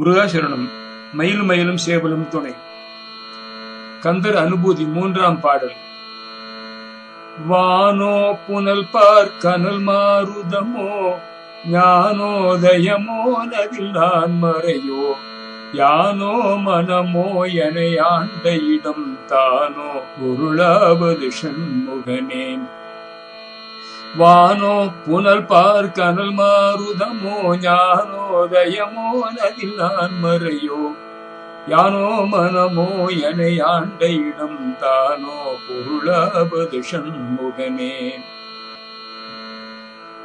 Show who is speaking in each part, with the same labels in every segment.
Speaker 1: முருகாசரணம் மயிலும் மயிலும் சேவலும் துணை. கந்தர் அனுபூதி மூன்றாம் பாடல். வானோ புனல் பார் கனல் மாருதமோ ஞானோதயமோ நதில் நான் மறையோ யானோ மனமோ என ஆண்ட இடம் தானோ பொருளாவது சண்முகனேன். வானோ புனல் பார் கனல் மாறுதமோ ஞானோதயமோ நதில் நான் மறையோ. யானோ மனமோ என ஆண்ட இடம் தானோ பொருளாவது சண்முகனே.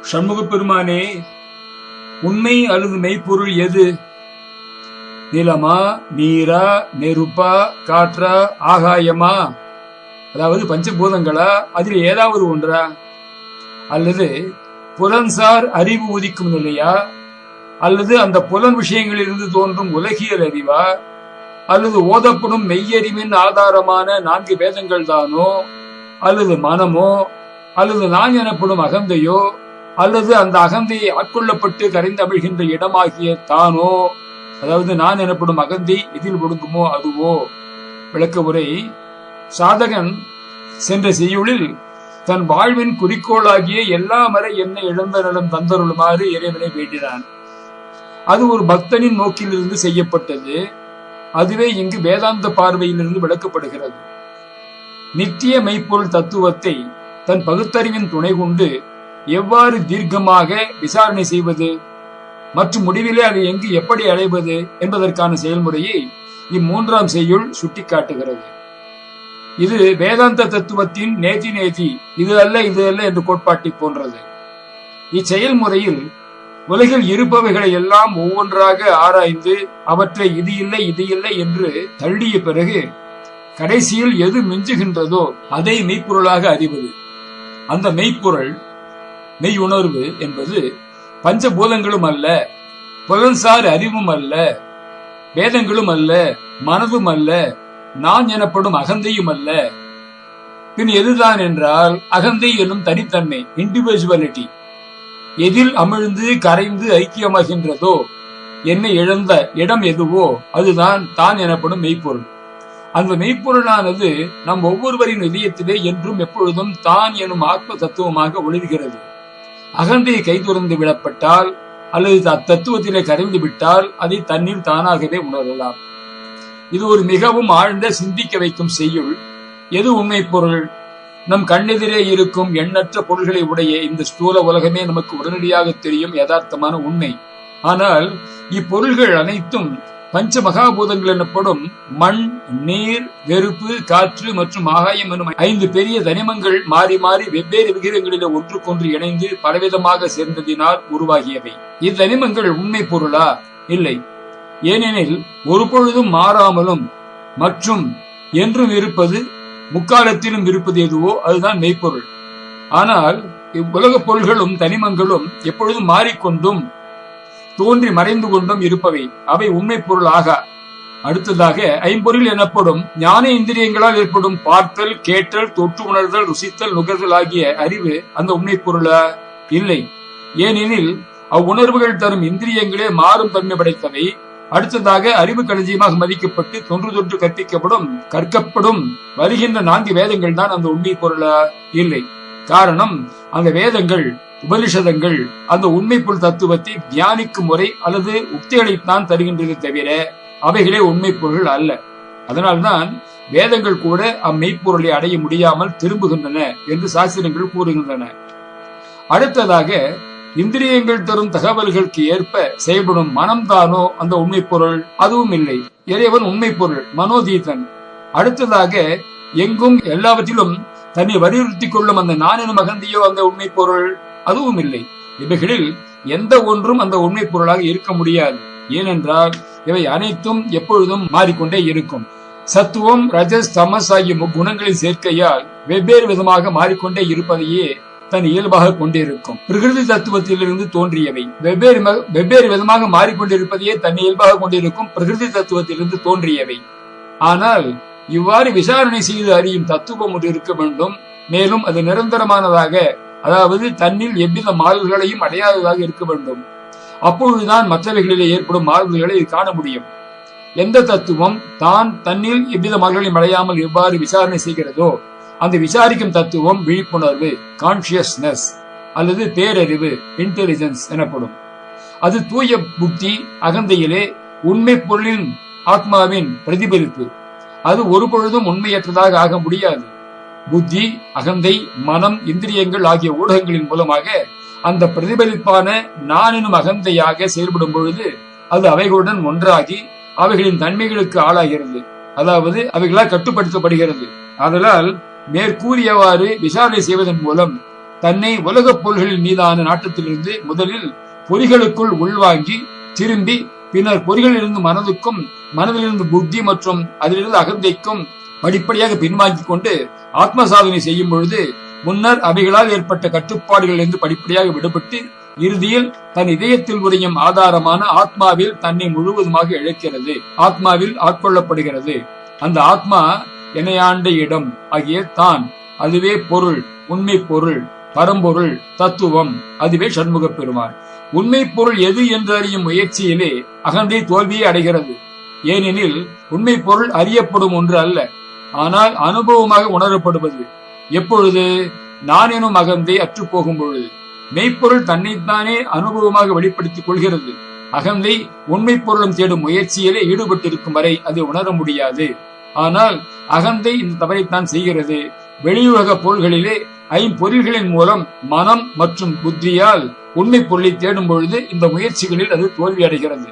Speaker 1: சண்முக பெருமானே உண்மை அல்லது மெய்ப்பொருள் எது? நிலமா நீரா நெருப்பா காற்றா ஆகாயமா? அதாவது பஞ்சபூதங்களா? அதில் ஏதாவது ஒன்றா? அல்லது புலன்சார் அறிவு உதிக்கும் நிலையா அல்லது அந்த புலன் விஷயங்களிலிருந்து தோன்றும் உலகியல் அறிவா? அல்லது ஓதப்படும் மெய்யறிவின் ஆதாரமான நான்கு வேதங்கள் தானோ? அல்லது மனமோ? அல்லது நான் எனப்படும் அகந்தையோ? அல்லது அந்த அகந்தையை ஆட்கொள்ளப்பட்டு கரைந்தமிழ்கின்ற இடமாகிய தானோ? அதாவது நான் எனப்படும் அகந்தை எதில் ஒடுங்குமோ அதுவோ? விளக்க உரை சாதகன் சென்ற செய்யுளில் தன் வாழ்வின் குறிக்கோளாகிய எல்லா மறை என்னை இழந்த நலம் தந்தருளுமாறு இறைவனை வேண்டினான். அது ஒரு பக்தனின் நோக்கிலிருந்து செய்யப்பட்டது. அதுவே இங்கு வேதாந்த பார்வையிலிருந்து விளக்கப்படுகிறது. நித்திய மெய்ப்பொருள் தத்துவத்தை தன் பகுத்தறிவின் துணை கொண்டு எவ்வாறு தீர்க்கமாக விசாரணை செய்வது மற்றும் முடிவிலே அதை எங்கு எப்படி அடைவது என்பதற்கான செயல்முறையை இம்மூன்றாம் செய்யுள் சுட்டிக்காட்டுகிறது. இது வேதாந்த தத்துவத்தின் நேதி நேதி இது அல்ல இது அல்ல என்று கோட்பாட்டை போன்றது. இச்செயல்முறையில் உலகில் இருப்பவைகளை எல்லாம் ஒவ்வொன்றாக ஆராய்ந்து அவற்றை இது இல்லை இது இல்லை என்று தள்ளிய பிறகு கடைசியில் எது மிஞ்சுகின்றதோ அதை மெய்ப்பொருளாக அறிவது. அந்த மெய்ப்பொருள் மெய் உணர்வு என்பது பஞ்சபூதங்களும் அல்ல புலன்சார் அறிவும் அல்ல வேதங்களும் அல்ல மனதும் அல்ல நான் எனப்படும் அகந்தையும் அல்ல பின் எதுதான் என்றால் அகந்தை எனும் தனித்தன்மை இண்டிவிஜுவலிட்டி எதில் அமிழ்ந்து கரைந்து ஐக்கியமாகின்றதோ என்னை இழந்த இடம் எதுவோ அதுதான் தான் எனப்படும் மெய்ப்பொருள். அந்த மெய்ப்பொருளானது நம் ஒவ்வொருவரின் இதயத்திலே என்றும் எப்பொழுதும் தான் எனும் ஆத்ம தத்துவமாக ஒளிர்கிறது. அகந்தையை கைதுறந்து விடப்பட்டால் அல்லது அத்தத்துவத்திலே கரைந்து விட்டால் அதை தன்னில் தானாகவே உணரலாம். இது ஒரு மிகவும் ஆழ்ந்த சிந்திக்க வைக்கும் செய்யுள். எது உண்மை பொருள்? நம் கண்ணெதிரே இருக்கும் எண்ணற்ற பொருள்களை உடைய இந்த ஸ்தூல உலகமே நமக்கு உடனடியாக தெரியும் யதார்த்தமான உண்மை. ஆனால் இப்பொருள்கள் அனைத்தும் பஞ்ச மகாபூதங்கள் எனப்படும் மண் நீர் வெறுப்பு காற்று மற்றும் ஆகாயம் எனும் ஐந்து பெரிய தனிமங்கள் மாறி மாறி வெவ்வேறு விகிதங்களில் ஒன்றுக்கொன்று இணைந்து பலவிதமாக சேர்ந்ததினால் உருவாகியவை. இத்தனிமங்கள் உண்மை பொருளா? இல்லை. ஏனெனில் ஒரு பொழுதும் மாறாமலும் மற்றும் என்றும் இருப்பது முக்காலத்திலும் இருப்பது எதுவோ அதுதான் மெய்ப்பொருள். ஆனால் இவ்வுலக பொருள்களும் தனிமங்களும் எப்பொழுதும் மாறிக்கொண்டும் தோன்றி மறைந்து கொண்டும் இருப்பவை. அவை உண்மை பொருள் ஆகா. அடுத்ததாக ஐம்பொருள் எனப்படும் ஞான இந்திரியங்களால் ஏற்படும் பார்த்தல் கேட்டல் தொற்று உணர்தல் ருசித்தல் நுகர்தல் ஆகிய அறிவு அந்த உண்மை பொருளா? இல்லை. ஏனெனில் அவ்வுணர்வுகள் தரும் இந்திரியங்களே மாறும் தன்மை படைத்தவை. அடுத்ததாக அறிவு களஞ்சியமாக மதிக்கப்பட்டு தொன்று தொன்று கற்பிக்கப்படும் கற்கப்படும் வருகின்ற நான்கு வேதங்கள் தான் அந்த உண்மை பொருளா? இல்லை. காரணம் அந்த வேதங்கள் உபனிஷதங்கள் அந்த உண்மை பொருள் தத்துவத்தை தியானிக்கும் முறை அல்லது உக்திகளைத்தான் தருகின்றது தவிர அவைகளே உண்மை பொருள் அல்ல. அதனால்தான் வேதங்கள் கூட அம்மெய்ப்பொருளை அடைய முடியாமல் திரும்புகின்றன என்று சாஸ்திரங்கள் கூறுகின்றன. அடுத்ததாக இந்திரியங்கள் தரும் தகவல்களுக்கு ஏற்ப செயல்படும் மனம்தானோ அந்த உண்மை பொருள்? அதுவும் இல்லை. இறைவன் உண்மை பொருள் மனோதீதன். அடுத்ததாக எங்கும் எல்லாவற்றிலும் தன்னை வலியுறுத்தி கொள்ளும் அந்த நானின் மகந்தியோ அந்த உண்மை பொருள்? அதுவும் இல்லை. இவைகளில் எந்த ஒன்றும் அந்த உண்மை பொருளாக இருக்க முடியாது. ஏனென்றால் இவை அனைத்தும் எப்பொழுதும் மாறிக்கொண்டே இருக்கும். சத்துவம் ரஜஸ் தமஸ் ஆகிய குணங்களின் சேர்க்கையால் வெவ்வேறு விதமாக மாறிக்கொண்டே இருப்பதையே தன் இயல்பாக கொண்டிருக்கும். பிரகிருதி தத்துவத்திலிருந்து தோன்றியவை. வெவ்வேறு வெவ்வேறு விதமாக மாறிக்கொண்டிருப்பதையே தன் இயல்பாக கொண்டிருக்கும் பிரகிருதி தத்துவத்திலிருந்து தோன்றியவை. ஆனால் இவ்வாறு விசாரணை செய்து அறியும் தத்துவம் ஒன்று இருக்க வேண்டும். மேலும் அது நிரந்தரமானதாக அதாவது தன்னில் எவ்வித மாறுதல்களையும் அடையாததாக இருக்க வேண்டும். அப்பொழுதுதான் மற்றவைகளிலே ஏற்படும் மாறுதல்களை இது காண முடியும். எந்த தத்துவம் தான் தன்னில் எவ்வித மகளிரையும் அடையாமல் எவ்வாறு விசாரணை செய்கிறதோ அந்த விசாரிக்கும் தத்துவம் விழிப்புணர்வு கான்சியஸ்னஸ் அல்லது பேரறிவு இன்டெலிஜென்ஸ் எனப்படும். அது தூய புத்தி அகந்தையிலே உண்மை பொருளின் ஆத்மாவின் பிரதிபலிப்பு. அது ஒரு பொழுதும் உண்மையற்றதாக ஆக முடியாது. புத்தி அகந்தை மனம் இந்திரியங்கள் ஆகிய ஊடகங்களின் மூலமாக அந்த பிரதிபலிப்பான நான் எனும் அகந்தையாக செயல்படும் பொழுது அது அவைகளுடன் ஒன்றாகி அவைகளின் தன்மைகளுக்கு ஆளாகிறது. அதாவது அவைகளால் கட்டுப்படுத்தப்படுகிறது. அதனால் மேற்கூறியவாறு விசாரணை செய்வதன் மூலம் தன்னை உலகப் பொருள்களின் மீதான நாட்டத்திலிருந்து முதலில் பொறிகளுக்குள் உள்வாங்கி திரும்பி பின்னர் பொறிகளிலிருந்து மனதுக்கும் மனதிலிருந்து புத்தி மற்றும் அதிலிருந்து அகந்தைக்கும் படிப்படியாக பின்வாங்கிக் கொண்டு ஆத்ம சாதனை செய்யும் பொழுது முன்னர் அவைகளால் ஏற்பட்ட கட்டுப்பாடுகள் இருந்து படிப்படியாக விடுபட்டு இறுதியில் தன் இதயத்தில் உரையும் ஆதாரமான ஆத்மாவில் தன்னை முழுவதுமாக இழைக்கிறது. ஆத்மாவில் ஆட்கொள்ளப்படுகிறது. அந்த ஆத்மா இணையாண்ட இடம் ஆகிய தான். அதுவே பொருள் உண்மை பொருள் பரம்பொருள் தத்துவம் அதுவே சண்முக பெருமாள் உண்மை பொருள் எது என்று அறியும் முயற்சியிலே அகந்தை தோல்வியை அடைகிறது. ஏனெனில் உண்மை பொருள் அறியப்படும் ஒன்று அல்ல ஆனால் அனுபவமாக உணரப்படுவது. எப்பொழுது? நான் எனும் அகந்தை அற்றுப்போகும் பொழுது மெய்ப்பொருள் தன்னைத்தானே அனுபவமாக வெளிப்படுத்திக் கொள்கிறது. அகந்தை உண்மை பொருளும் தேடும் முயற்சியிலே ஈடுபட்டிருக்கும் வரை அதை உணர முடியாது. ஆனால் அகந்தை இந்த தவறைத்தான் செய்கிறது. வெளியுலக பொருள்களிலே ஐம்பொருள்களின் மூலம் மனம் மற்றும் புத்தியால் உண்மை பொருளை தேடும் பொழுது இந்த முயற்சிகளில் அது தோல்வி அடைகிறது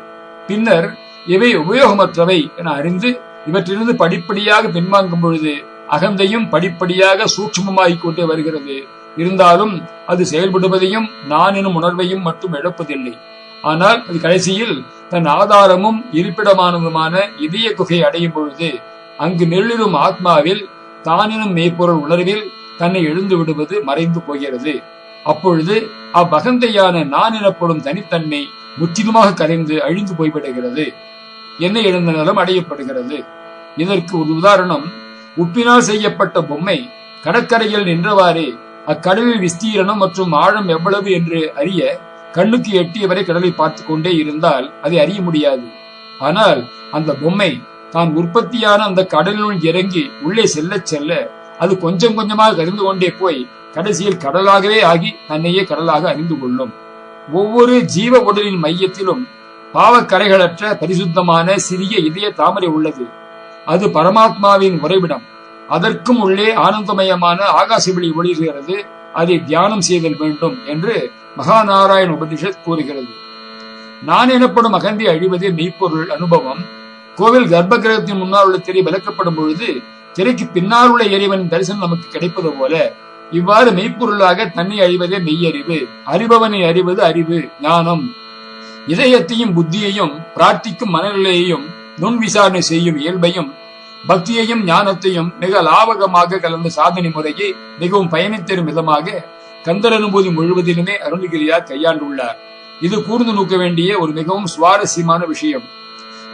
Speaker 1: பின்னர் இவை உபயோகமற்றவை என அறிந்து இவற்றிலிருந்து படிப்படியாக பின்வாங்கும் பொழுது அகந்தையும் படிப்படியாக சூட்சமமாகிக் கொண்டே வருகிறது. இருந்தாலும் அது செயல்படுவதையும் நான் எனும் உணர்வையும் மட்டும் இழப்பதில்லை ஆனால் அது கடைசியில் தன் ஆதாரமும் இருப்பிடமானதுமான இதய குகை அடையும் பொழுது அங்கு நெல்லிரும் ஆத்மாவில் தானினும் மெய்ப்பொருள் உணர்வில் தன்னை எழுந்து விடுவது மறைந்து போகிறது. அப்பொழுது அவ்வகந்தையான நான் எனப்படும் தனித்தன்மை முற்றிலுமாக கரைந்து அழிந்து போய்விடுகிறது. என்ன எழுந்த நிலம் அடையப்படுகிறது. இதற்கு ஒரு உதாரணம் உப்பினால் செய்யப்பட்ட பொம்மை கடற்கரையில் நின்றவாறே அக்கடலில் விஸ்தீரணம் மற்றும் ஆழம் எவ்வளவு என்று அறிய கண்ணுக்கு எட்டியவரை கடலை பார்த்து கொண்டே இருந்தால் அதை அறிய முடியாது. ஆனால் அந்த பொம்மை தான் உற்பத்தியான அந்த கடலினுள் இறங்கி உள்ளே செல்ல செல்ல அது கொஞ்சம் கொஞ்சமாக கரிந்து கொண்டே போய் கடைசியில் கடலாகவே ஆகி தன்னையே கடலாக அறிந்து கொள்ளும். ஒவ்வொரு ஜீவ உடலின் மையத்திலும் பாவக்கரைகளற்ற பரிசுத்தமான சிறிய இதய தாமரை உள்ளது. அது பரமாத்மாவின் உறைவிடம். அதற்கும் உள்ளே ஆனந்தமயமான ஆகாச வெளி ஒளிர்கிறது. அதை தியானம் செய்தல் வேண்டும் என்று மகாநாராயண உபனிஷத் கூறுகிறது. நான் எனப்படும் அகந்தி அழிவதே மெய்ப்பொருள் அனுபவம். கோவில் கர்ப்ப கிரகத்தின் முன்னால் உள்ள திரை விளக்கப்படும் பொழுது திரைக்கு பின்னால் உள்ள இறைவன் தரிசனம் நமக்கு கிடைப்பது போல இவ்வாறு மெய்ப்பொருளாக தன்னை அழிவதே மெய்யறிவு. அறிபவனை அறிவது அறிவு ஞானம். இதயத்தையும் புத்தியையும் பிரார்த்திக்கும் மனநிலையையும் நுண் விசாரணை செய்யும் இயல்பையும் பக்தியையும் ஞானத்தையும் மிக லாபகமாக கலந்த சாதனை முறையை மிகவும் பயணித்தரும் விதமாக கந்தர் அனுபூதி முழுவதிலுமே அருணகிரியார் கையாண்டுள்ளார். இது கூர்ந்து நோக்க வேண்டிய ஒரு மிகவும் சுவாரஸ்யமான விஷயம்.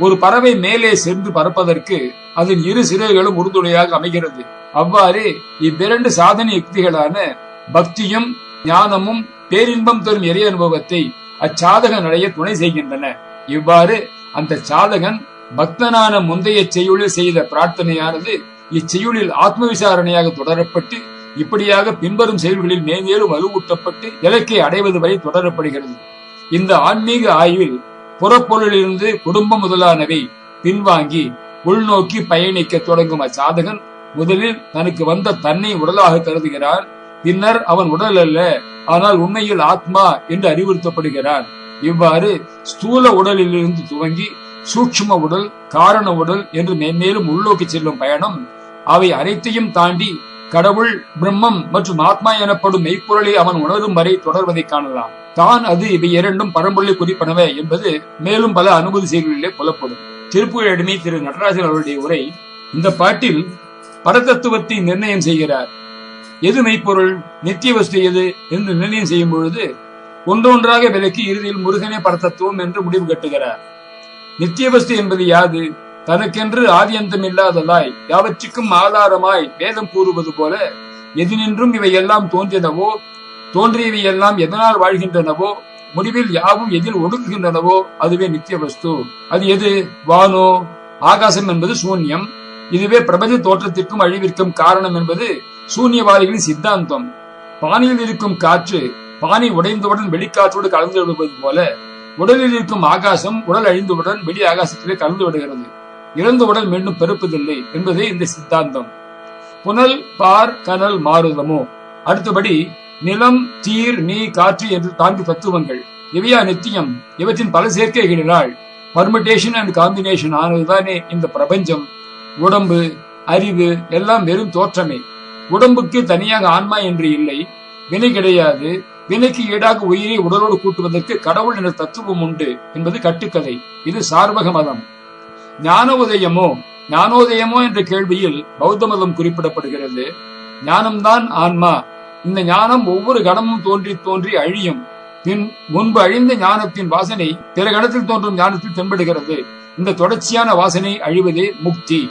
Speaker 1: ஒரு பறவை மேலே சென்று பறப்பதற்கு அதன் இரு சிறைகளும் உறுதுணையாக அமைகிறது. அவ்வாறு இவ்விரண்டு சாதனை யுக்திகளான பக்தியும் ஞானமும் பேரின்பம் தரும் இறை அனுபவத்தை அச்சாதகன் அடைய துணை செய்கின்றன. இவ்வாறு அந்த சாதகன் பக்தனான முந்தைய செய்யுளில் செய்த பிரார்த்தனையானது இச்செய்யுளில் ஆத்ம விசாரணையாக தொடரப்பட்டு இப்படியாக பின்வரும் செயல்களில் மேலும் வலுவூட்டப்பட்டு இலக்கை அடைவது வரை தொடரப்படுகிறது. இந்த ஆன்மீக ஆய்வில் புறப்பொருளிலிருந்து குடும்பம் முதலானவை பின்வாங்கி உள்நோக்கி பயணிக்க தொடங்கும் அச்சாதகன் முதலில் தனக்கு வந்த தன்னை உடலாக கருதுகிறான் பின்னர் அவன் உடல் அல்ல ஆனால் உண்மையில் ஆத்மா என்று அறிவுறுத்தப்படுகிறான் இவ்வாறு ஸ்தூல உடலிலிருந்து துவங்கி சூட்சும உடல் காரண உடல் என்று மென்மேலும் உள்நோக்கி செல்லும் பயணம் அவை அனைத்தையும் தாண்டி கடவுள் பிரம்மம் மற்றும் ஆத்மா எனப்படும் மெய்ப்பொருளை அவன் உணரும் வரை தொடர்வதை காணலாம். தான் அது இவை இரண்டும் பரம்பொருளை குறிப்பனவே என்பது மேலும் பல அனுபூதி செய்திகளிலே புலப்படும். திருப்புகழடிமை திரு நடராஜன் அவருடைய உரை இந்த பாட்டில் பரதத்துவத்தை நிர்ணயம் செய்கிறார். எது மெய்ப்பொருள் நித்திய வஸ்து எது என்று நிர்ணயம் செய்யும் பொழுது ஒன்றொன்றாக விலக்கி இறுதியில் முருகனே பரதத்துவம் என்று முடிவு கட்டுகிறார். நித்திய வஸ்து என்பது யாது? தனக்கென்று ஆதியந்தம் இல்லாததாய் யாவற்றுக்கும் ஆதாரமாய் வேதம் கூறுவது போல எதினின்றும் இவை எல்லாம் தோன்றினவோ தோன்றியவை எல்லாம் எதனால் வாழ்கின்றனவோ முடிவில் யாவும் எதில் ஒடுங்குகின்றனவோ அதுவே நித்திய வஸ்து. அது எது? வானோ? ஆகாசம் என்பது சூன்யம். இதுவே பிரபஞ்ச தோற்றத்திற்கும் அழிவிற்கும் காரணம் என்பது சூன்யவாதிகளின் சித்தாந்தம். பானையில் இருக்கும் காற்று பானை உடைந்தவுடன் வெளிக்காற்றோடு கலந்து விடுவது போல உடலில் இருக்கும் ஆகாசம் உடல் அழிந்தவுடன் வெளி ஆகாசத்திலே கலந்து விடுகிறது. இறந்த உடல் மீண்டும் பெருப்பதில்லை என்பதே இந்த சித்தாந்தம். புனல் பார் கனல் மாறுதமோ அடுத்தபடி நிலம் தீர் நீ காற்று என்று நான்கு தத்துவங்கள். இவையா நித்தியம்? இவற்றின் பல சேர்க்கைகளினால் பர்மிட்டேஷன் அண்ட் காம்பினேஷன் ஆனதுதானே இந்த பிரபஞ்சம். உடம்பு அறிவு எல்லாம் வெறும் தோற்றமே. உடம்புக்கு தனியாக ஆன்மா என்று இல்லை. வினை கிடையாது. வினைக்கு ஈடாக உயிரை உடலோடு கூட்டுவதற்கு கடவுள் என்ற தத்துவம் உண்டு என்பது கட்டுக்கதை. இது சார்பக மதம். ஞான உதயமோ ஞானோதயமோ என்ற கேள்வியில் பௌத்த மதம் குறிப்பிடப்படுகிறது. ஞானம்தான் ஆன்மா. இந்த ஞானம் ஒவ்வொரு கணமும் தோன்றி தோன்றி அழியும். பின் முன்பு அழிந்த ஞானத்தின் வாசனை பிற கணத்தில் தோன்றும் ஞானத்தில் தென்படுகிறது. இந்த தொடர்ச்சியான வாசனை அழிவதே முக்தி.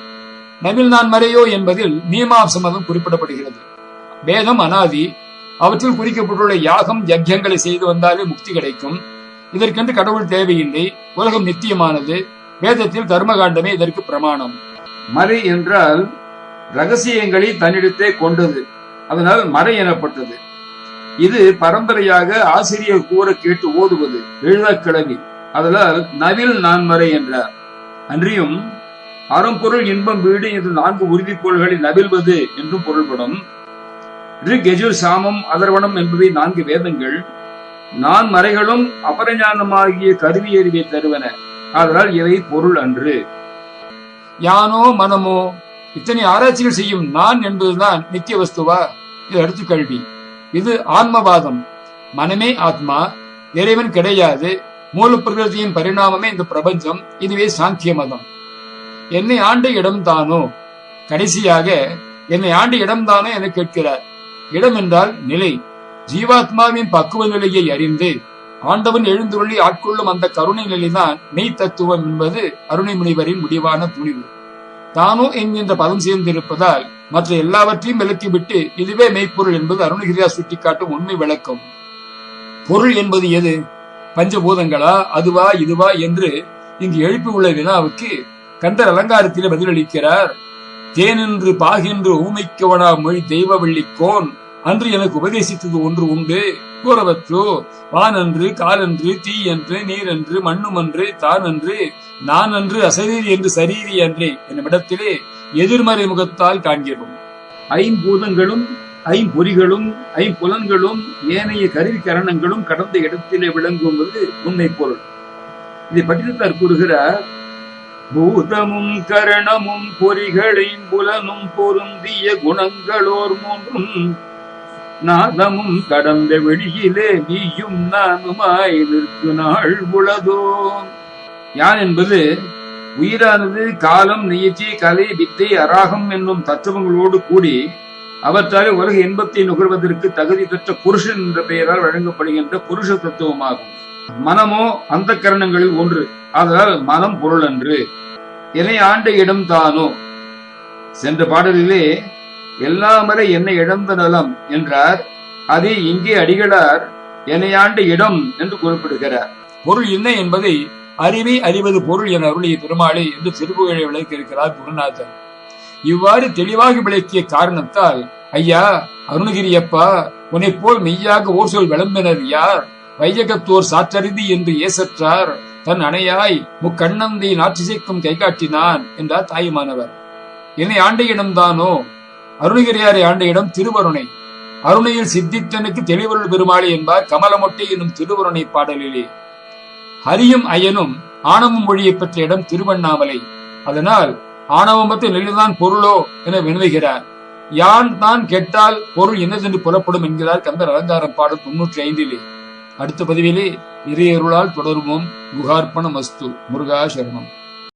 Speaker 1: நவில் நான் மறையோ என்பதில் மீமாம்சமதம் குறிப்பிடப்படுகிறது. வேதம் அனாதி அவற்றில் குறிக்கப்பட்டுள்ள யாகம் யஜ்யங்களை செய்து வந்தாலே முக்தி கிடைக்கும். இதற்கென்று கடவுள் தேவையில்லை உலகம் நித்தியமானது வேதத்தில் கர்மகாண்டமே இதற்கு பிரமாணம்.
Speaker 2: மறை என்றால் ரகசியங்களை தன்னிடத்தே கொண்டது. அதனால் மறை எனப்பட்டது. இது பரம்பரையாக ஆசிரியர் கூற கேட்டு ஓதுவது எழுதக்கிழமை அதனால் நவில் நான் மறை என்றார். அன்றியும் அறம்பொருள் இன்பம் வீடு என்று நான்கு உறுதிக்கோள்களை நவில்வது என்றும் பொருள்படும். ரிக் எஜுர் சாமம் அதர்வனம் என்பவை நான்கு வேதங்கள். நான் மறைகளும் அபரஞானமாகிய கருவி அறிவை தருவன. அதனால் இவை பொருள் அன்று.
Speaker 1: யானோ மனமோ இத்தனை ஆராய்ச்சிகள் செய்யும் நான் என்பதுதான் நித்திய வஸ்துவா? இது அடுத்து கல்வி. இது ஆன்மவாதம். மனமே ஆத்மா இறைவன் கிடையாது மூல பிரகிருதியின் பரிணாமமே இந்த பிரபஞ்சம் இதுவே சாங்கிய மதம் என்னை ஆண்ட இடம் தானோ? கடைசியாக என்னை ஆண்ட இடம் தானோ என கேட்கிறார். இடம் என்றால் நிலை. ஜீவாத்மாவின் பக்குவ நிலையை அறிந்து ஆண்டவன் எழுந்துள்ளி ஆட்கொள்ளும் அந்த கருணை நிலைதான் மெய் தத்துவம் என்பது அருணை முனிவரின் முடிவான துணிவு தானோ என்கின்ற பதம் சேர்ந்திருப்பதால் மற்ற எல்லாவற்றையும் விலக்கிவிட்டு இதுவே மெய்ப்பொருள் என்பது அருணகிரியா சுட்டிக்காட்டும் உண்மை விளக்கம். பொருள் என்பது எது? பஞ்சபூதங்களா? அதுவா இதுவா என்று இங்கு எழுப்பி உள்ள வினாவுக்கு கந்தர் அலங்காரத்திலே பதிலளிக்கிறார். தேனென்று பாகின்று ஊமைக்கவனா மொழி தெய்வவள்ளி கோன் அன்று எனக்கு உபதேசித்தது ஒன்று உண்டு. கூறவற்றோ வானன்று காலன்று தீ என்று நீரென்று மண்ணுமன்று தானன்று நான் அன்று அசரீரி என்று சரீரி அன்றே என்னுமிடத்திலே எதிர்மறை முகத்தால் காண்கிறோம்.
Speaker 2: ஐம்பூதங்களும் ஐம்பொறிகளும் ஐம்புலன்களும் ஏனைய கருவி கரணங்களும் கடந்த இடத்திலே விளங்குவது உண்மை பொருள் இதை பட்டினத்தார் கூறுகிறார். பூதமும் கரணமும் பொறிகளையும் புலனும் பொருந்திய குணங்களோர் மூன்றும் நாதமும் கடந்த வெளியிலே நீயும் நானுமாய் நிற்கு நாள் உளதோ. யான் என்பது உயிரானது காலம் நியச்சி கலை வித்தை அராகம் என்னும் தத்துவங்களோடு கூடி அவற்றாலே உலக இன்பத்தை நுகர்வதற்கு தகுதி பெற்ற புருஷன் என்ற பெயரால் வழங்கப்படுகின்ற புருஷ தத்துவமாகும். மனமோ அந்த கரணங்களில் ஒன்று. ஆதலால் மனம் பொருள் அன்று என்னை ஆண்ட இடம் தானோ? சென்ற பாடலிலே எல்லாமறை என்னை இழந்த நலம் என்றார். அது இங்கே அடிகளார் என்னை இடம் என்று குறிப்பிடுகிறார்.
Speaker 1: பொருள் என்ன என்பதை அறிவை அறிவது பொருள் என அருளிய திருமாளி என்று திருப்புகழை விளக்கியிருக்கிறார் குருநாதர். இவ்வாறு தெளிவாக விளக்கிய காரணத்தால் ஐயா அருணகிரியப்பா உன்னை போல் மெய்யாக ஓர் சொல் விளம்பினர் யார்? வையகத்தோர் சாற்றறிதி என்று ஏசற்றார். தன் அணையாய் முக்கண்ணந்தை நாற்றிசைக்கும் கைகாட்டினான் என்றார் தாயுமானவர். என்னை ஆண்ட அருணகிரியாரை ஆண்ட இடம் திருவருணை. அருணையில் சித்தித்தனுக்கு தெளிவருள் பெருமாளி என்பார் கமலமொட்டை என்னும் திருவருணை பாடலிலே. ஹரியும் அயனும் ஆணவம் மொழியை பெற்ற இடம் திருவண்ணாமலை. அதனால் ஆணவமத்து நெல்லுதான் பொருளோ என வினவுகிறார். யான் தான் கெட்டால் பொருள் என்னதென்று புலப்படும் என்கிறார் கந்தர் அலங்காரம் பாடல் தொன்னூற்றி ஐந்திலே. அடுத்த பதிவிலே இறையருளால் தொடருவோம். குகார்ப்பணம் அஸ்து முருகா சரணம்.